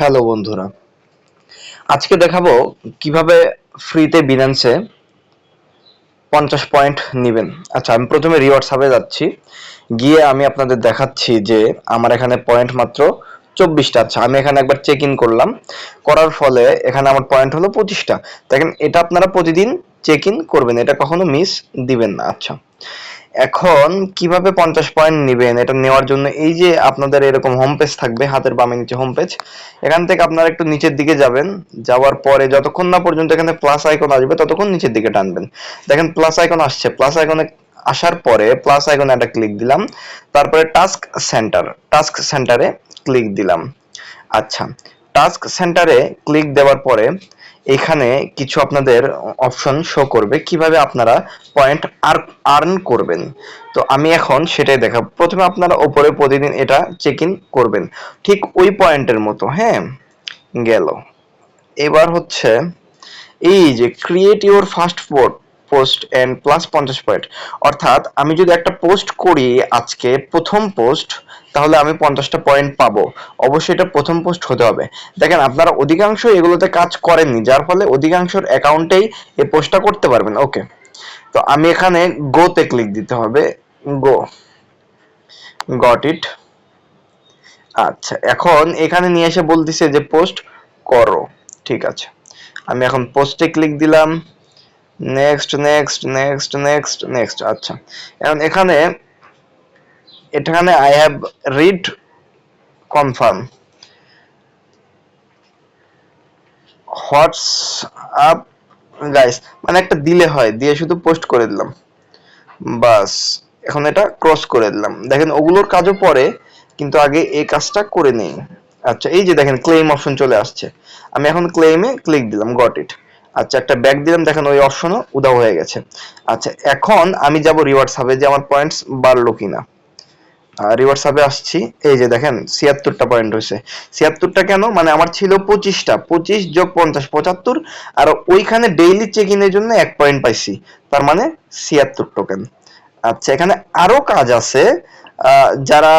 Hello বন্ধুরা। আজকে দেখাবো কীভাবে ফ্রিতে বিনান্সে পঞ্চাশ পয়েন্ট নেবেন। আচ্ছা আমি প্রথমে রিওয়ার্ড সাবে যাচ্ছি। গিয়ে আমি আপনাদের দেখাচ্ছি যে আমার এখানে পয়েন্ট মাত্র চব্বিশটা। আচ্ছা আমি এখানে একবার চেক ইন করলাম। করার ফলে এখানে আমার পয়েন্ট হলো পঁচিশটা। দেখেন, এটা আপনারা প্রতিদিন চেক ইন করবেন। এটা কখনো মিস দিবেন না। আচ্ছা এখন কীভাবে পঞ্চাশ পয়েন্ট নেবেন? এটা নেওয়ার জন্য এই যে আপনাদের এরকম হোম পেজ থাকবে, হাতের বামে নিচে হোম পেজ এখান থেকে আপনারা একটু নিচের দিকে যাবেন। যাওয়ার পরে যতক্ষণ না পর্যন্ত এখানে প্লাস আইকন আসবে, ততক্ষণ নিচের দিকে টানবেন। দেখেন প্লাস আইকন আসছে। প্লাস আইকনে আসার পরে প্লাস আইকনে একটা ক্লিক দিলাম। তারপরে টাস্ক সেন্টার টাস্ক সেন্টারে ক্লিক দিলাম। আচ্ছা টাস্ক সেন্টারে ক্লিক দেওয়ার পরে এখানে কিছু আপনাদের অপশন শো করবে কীভাবে আপনারা পয়েন্ট আর আর্ন করবেন। তো আমি এখন সেটাই দেখাব। প্রথমে আপনারা ওপরে প্রতিদিন এটা চেক ইন করবেন। ঠিক ওই পয়েন্টের মতো হ্যাঁ? গেল। এবার হচ্ছে, এই যে create your first post and plus পঞ্চাশ পয়েন্ট অর্থাৎ আমি যদি একটা পোস্ট করি আজকে, প্রথম পোস্ট তাহলে আমি পঞ্চাশটা পয়েন্ট পাবো। অবশ্যই এটা প্রথম পোস্ট হতে হবে। দেখেন, আপনারা অধিকাংশ এগুলোতে কাজ করেননি, যার ফলে অধিকাংশের অ্যাকাউন্টেই এই পোস্টটা করতে পারবেন। ওকে তো আমি এখানে গোতে ক্লিক দিতে হবে। গো গট ইট আচ্ছা এখন এখানে নিয়ে এসে বলতেছে যে পোস্ট করো। ঠিক আছে, আমি এখন পোস্টে ক্লিক দিলাম। Next next next next next আচ্ছা। এখন এখানে এখানে I have read confirm WhatsApp guys মানে একটা দিলে হয়, দিয়ে শুধু পোস্ট করে দিলাম। বাস, এখন এটা ক্রস করে দিলাম। দেখেন, ওগুলোর কাজও পরে, কিন্তু আগে এই কাজটা করে নেই। আচ্ছা এই যে দেখেন ক্লেম অপশন চলে আসছে। আমি এখন ক্লেমে ক্লিক দিলাম গট ইট আচ্ছা একটা ব্যাক দিলাম, দেখেন ওই অপশনও উদাও হয়ে গেছে। আচ্ছা এখন আমি যাব রিওয়ার্ডস হবে যে আমার পয়েন্টস বাড়লো কিনা। রিওয়ার্ডস হবে আসছি, এই যে দেখেন, ছিয়াত্তরটা পয়েন্ট হয়েছে। ছিয়াত্তরটা কেন? মানে আমার ছিল পঁচিশটা, পঁচিশ যোগ পঞ্চাশ, পঁচাত্তর, আর ওইখানে ডেইলি চেক ইনের জন্য এক পয়েন্ট পাইছি। তার মানে ছিয়াত্তর টোকেন আচ্ছা এখানে আরও কাজ আছে যারা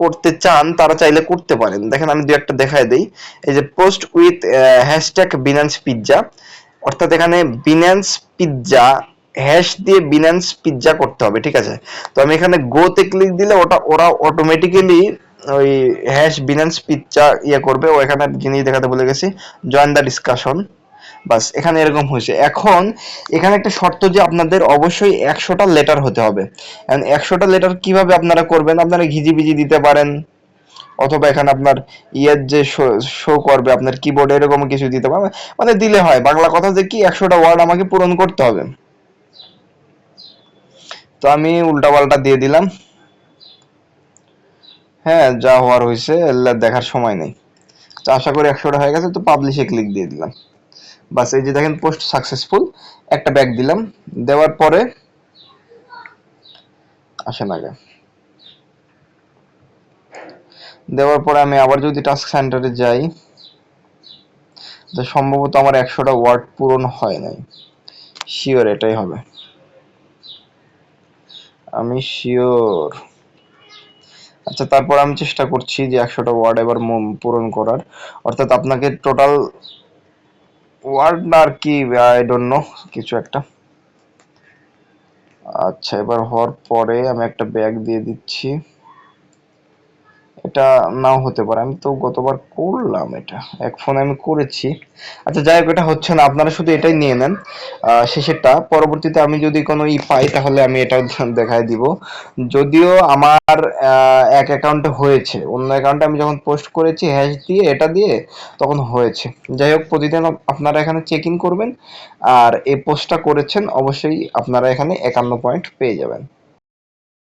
করতে চান, তারা চাইলে করতে পারেন। দেখেন, আমি দু একটা দেখায় দিই। এই যে post with hashtag Binance pizza অর্থাৎ এখানে বিনান্স পিৎজা হ্যাশ দিয়ে বিনান্স পিৎজা করতে হবে, ঠিক আছে? তো আমি এখানে গোতে ক্লিক দিলে ওটা, ওরা অটোমেটিক্যালি ওই হ্যাশ বিনান্স পিৎজা ইয়ে করবে। ও এখানে জিনিস দেখাতে বলে গেছি। জয়েন দ্য ডিসকাশন বাস, এখানে এরকম হয়েছে। এখন এখানে একটা শর্ত যে আপনাদের অবশ্যই একশোটা লেটার হতে হবে। একশোটা লেটার কীভাবে আপনারা করবেন? আপনারা ঘিজি বিজি দিতে পারেন। অথবা এখানে আপনার ইয়ের যে শো করবে, আপনার কিবোর্ড এরকম কিছু দিতে পারবে। মানে দিলে হয়, বাংলা কথা যে কি একশোটা ওয়ার্ড আমাকে পূরণ করতে হবে। তো আমি উল্টা পাল্টা দিয়ে দিলাম। হ্যাঁ যা হওয়ার হয়েছে দেখার সময় নেই। তো আশা করি একশোটা হয়ে গেছে, তো পাবলিশে ক্লিক দিয়ে দিলাম। বাস, এই যে দেখেন পোস্ট সাকসেসফুল একটা ব্যাগ দিলাম। দেওয়ার পরে, আসেন আগে। দেওয়ার পরে আমি আবার যদি টাস্ক সেন্টারে যাই, তো সম্ভবত আমার একশোটা ওয়ার্ড পূরণ হয় নাই। শিওর এটাই হবে। আমি শিওর আচ্ছা তারপর আমি চেষ্টা করছি যে একশোটা ওয়ার্ড এবার পূরণ করার। অর্থাৎ আপনাকে টোটাল ওয়ার্ড না আর কি আই ডোন্ট নো কিছু একটা। আচ্ছা এবার হওয়ার পরে আমি একটা ব্যাগ দিয়ে দিচ্ছি। এটা নাও হতে পারে। আমি তো গতবার করলাম এটা। এক ফোনে আমি করেছি। আচ্ছা যাই হোক, এটা হচ্ছে না। আপনারা শুধু এটাই নিয়ে নেন। শেষেরটা। পরবর্তীতে আমি যদি কোনো ই পাই, তাহলে আমি এটা দেখাই দিব। যদিও আমার এক অ্যাকাউন্টে হয়েছে। অন্য অ্যাকাউন্টে আমি যখন পোস্ট করেছি হ্যাশ দিয়ে, এটা দিয়ে, তখন হয়েছে। যাই হোক, প্রতিদিন আপনারা এখানে চেক ইন করবেন। আর এই পোস্টটা করেছেন, অবশ্যই আপনারা এখানে একান্ন পয়েন্ট পেয়ে যাবেন।